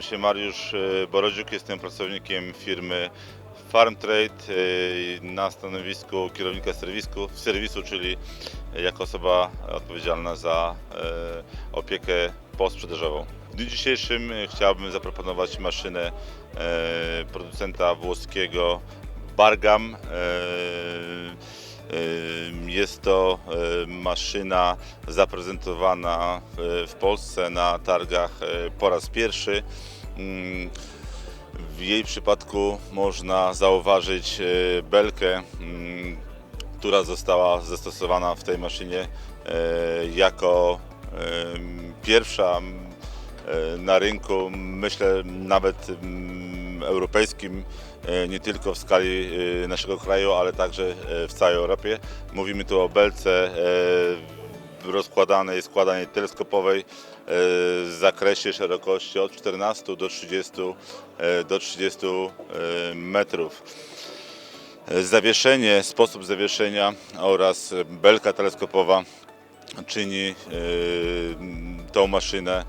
się Mariusz e, Borodziuk, jestem pracownikiem firmy Farmtrade e, na stanowisku kierownika serwisu, serwisu czyli jako osoba odpowiedzialna za e, opiekę posprzedażową. W dniu dzisiejszym e, chciałbym zaproponować maszynę e, producenta włoskiego Bargam. Jest to maszyna zaprezentowana w- Polsce na targach e, po raz pierwszy. W jej przypadku można zauważyć e, belkę, która została zastosowana w tej maszynie e, jako pierwsza na rynku, myślę nawet europejskim, e, nie tylko w skali e, naszego kraju, ale także e, w całej Europie. Mówimy tu o belce rozkładanej, składanej teleskopowej w zakresie szerokości od 14 do 30, e, do 30 e, metrów. Zawieszenie, sposób zawieszenia oraz belka teleskopowa czyni tą maszynę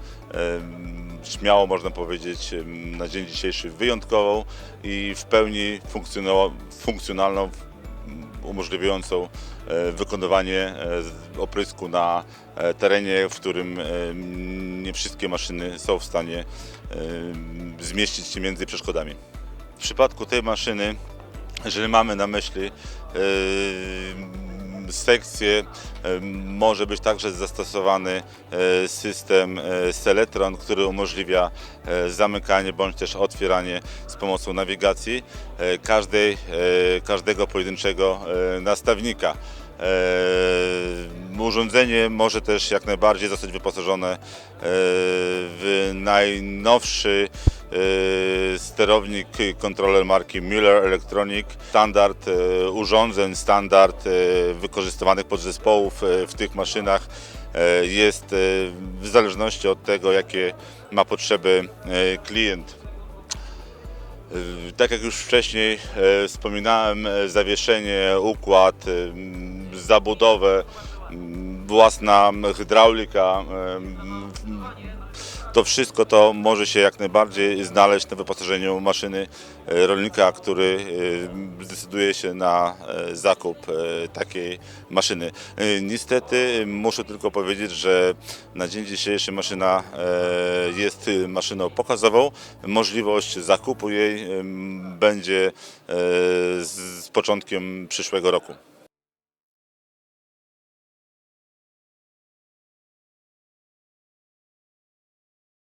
śmiało można powiedzieć na dzień dzisiejszy wyjątkową i w pełni funkcjonalną, umożliwiającą e, wykonywanie e, oprysku na e, terenie, w którym nie wszystkie maszyny są w stanie zmieścić się między przeszkodami. W przypadku tej maszyny jeżeli mamy na myśli sekcję, może być także zastosowany yy, system yy, Seletron, który umożliwia yy, zamykanie bądź też otwieranie z pomocą nawigacji każdej, każdego pojedynczego nastawnika. Urządzenie może też jak najbardziej zostać wyposażone w najnowszy sterownik, kontroler marki Müller Electronic, standard yy, urządzeń, standard wykorzystywanych podzespołów w tych maszynach jest w zależności od tego, jakie ma potrzeby klient. Tak jak już wcześniej wspominałem, zawieszenie, układ, zabudowę, własna hydraulika, to wszystko to może się jak najbardziej znaleźć na wyposażeniu maszyny e, rolnika, który e, zdecyduje się na e, zakup takiej maszyny. Niestety muszę tylko powiedzieć, że na dzień dzisiejszy maszyna jest maszyną pokazową. Możliwość zakupu jej będzie z początkiem przyszłego roku.